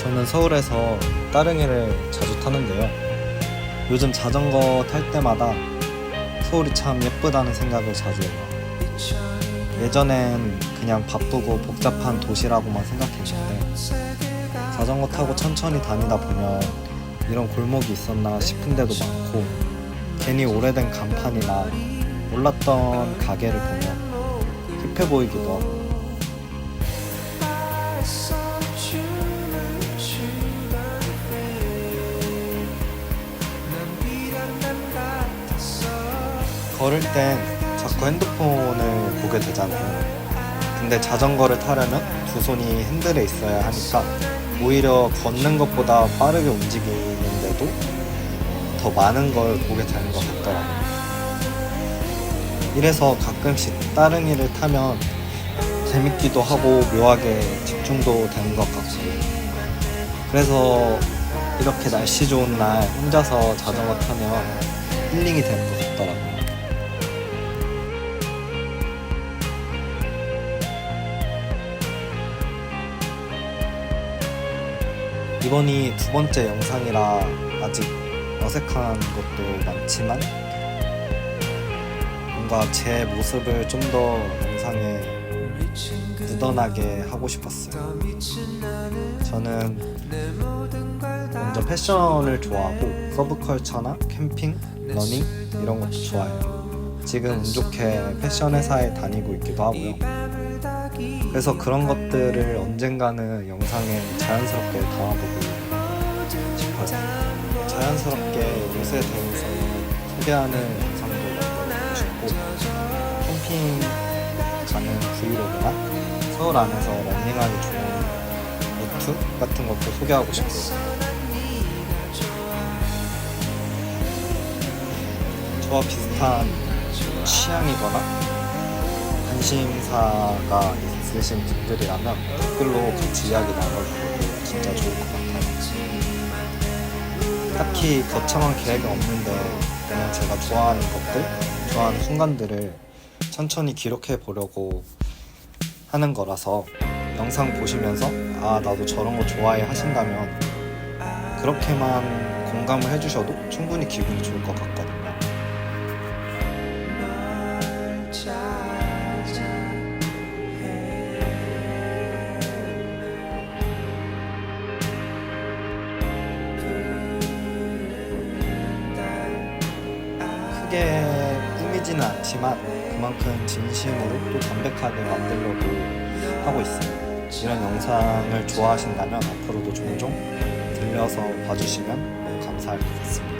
저는 서울에서 따릉이를 자주 타는데요. 요즘 자전거 탈 때마다 서울이 참 예쁘다는 생각을 자주 해요. 예전엔 그냥 바쁘고 복잡한 도시라고만 생각했는데 자전거 타고 천천히 다니다 보면 이런 골목이 있었나 싶은 데도 많고 괜히 오래된 간판이나 몰랐던 가게를 보면 힙해 보이기도 하고 걸을 땐 자꾸 핸드폰을 보게 되잖아요. 근데 자전거를 타려면 두 손이 핸들에 있어야 하니까 오히려 걷는 것보다 빠르게 움직이는데도 더 많은 걸 보게 되는 것 같더라고요. 이래서 가끔씩 따릉이를 타면 재밌기도 하고 묘하게 집중도 되는 것 같고 그래서 이렇게 날씨 좋은 날 혼자서 자전거 타면 힐링이 되는 것 같더라고요. 이번이 두 번째 영상이라 아직 어색한 것도 많지만 뭔가 제 모습을 좀 더 영상에 묻어나게 하고 싶었어요. 저는 먼저 패션을 좋아하고 서브컬처나 캠핑, 러닝 이런 것도 좋아해요. 지금 운 좋게 패션 회사에 다니고 있기도 하고요. 그래서 그런 것들을 언젠가는 영상에 자연스럽게 담아보고 싶어요. 자연스럽게 옷에 대해서 소개하는 영상도 만들고 싶고 캠핑 가는 브이로그나 서울 안에서 런닝하기 좋은 루트 같은 것도 소개하고 싶고요. 저와 비슷한 취향이거나 관심사가 있으신 분들이라면 댓글로 같이 이야기 나눠주셔도 진짜 좋을 것 같아요. 딱히 거창한 계획은 없는데 그냥 제가 좋아하는 것들, 좋아하는 순간들을 천천히 기록해 보려고 하는 거라서 영상 보시면서 아 나도 저런 거 좋아해 하신다면 그렇게만 공감을 해주셔도 충분히 기분이 좋을 것 같거든요. 크게 꾸미지는 않지만 그만큼 진심으로 또 담백하게 만들려고 하고 있어요. 이런 영상을 좋아하신다면 앞으로도 종종 들려서 봐주시면 감사할 것 같습니다.